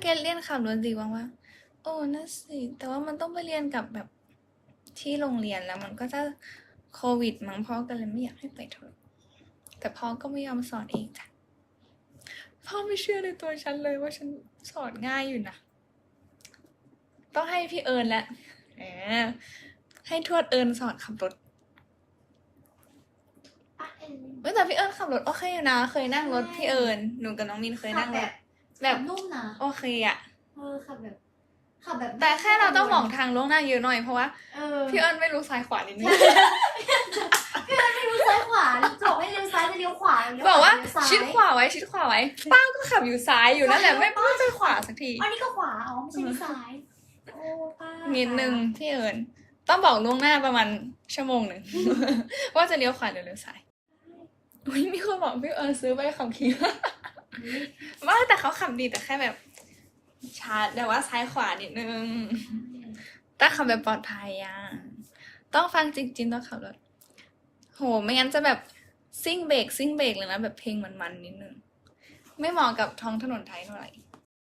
เกตเรียนขับรถดีบ้างวะโอ้น่าสิแต่ว่ามันต้องไปเรียนกับแบบที่โรงเรียนแล้วมันก็จะโควิดมั้งพ่อก็เลยไม่อยากให้ไปเท่าไหร่แต่พ่อก็ไม่ยอมสอนเองจ้ะพ่อไม่เชื่อในตัวฉันเลยว่าฉันสอนง่ายอยู่นะต้องให้พี่เอิญและแหมให้ทวดเอิญสอนขับรถอะเอ็นเว้ยแต่พี่เอิญขับรถโอเคอยู่นะ เคยนั่งรถพี่เอิญหนูกับน้องมินเคยขันั่บงแบรบถ แบบนุ่มนะโอเคอะเออขับแบบขับแบบแต่แค่เราต้องมองทางล่วงหน้าเยอะหน่อยเพราะว่าเออพี่เอิญไม่รู้ซ้ายขวานิดนึงไม่รู้ซ้ายขวาจะบอกให้เลี้ยวซ้ายจะเลี้ยวขวาเลี้ยวบอกว่าเลี้ยซ้ยชิดขวาไว้ชิดขวาไว้ป้าก็ขับอยู่ซ้ายอยู่นั่นแหละซ้ายไม่ป้าไม่ไปขวาสักทีอันนี้ก็ขวาอ๋อไม่ใช่นี่ซ้ายโอ้ป้านิดนึงพี่เอิญต้องบอกล่วงหน้าประมาณชั่วโมงหนึ่งว่าจะเลี้ยวขวาหรือเลี้ยวซ้ายอุ้ยมีคนบอกพี่เอิญซื้อไปขับขี่ ว่าแต่เขาขับดีแต่แค่แบบช้าแต่ว่าซ้ายขวานิดนึงแต่ขับแบบปลอดภัยอะต้องฟังจริงๆต้องขับรถโห ไม่งั้นจะแบบซิ่งเบรกซิ่งเบรกเลยนะแบบเพลงมันๆนิดนึง ไม่เหมาะกับท้องถนนไทยเท่าไหร่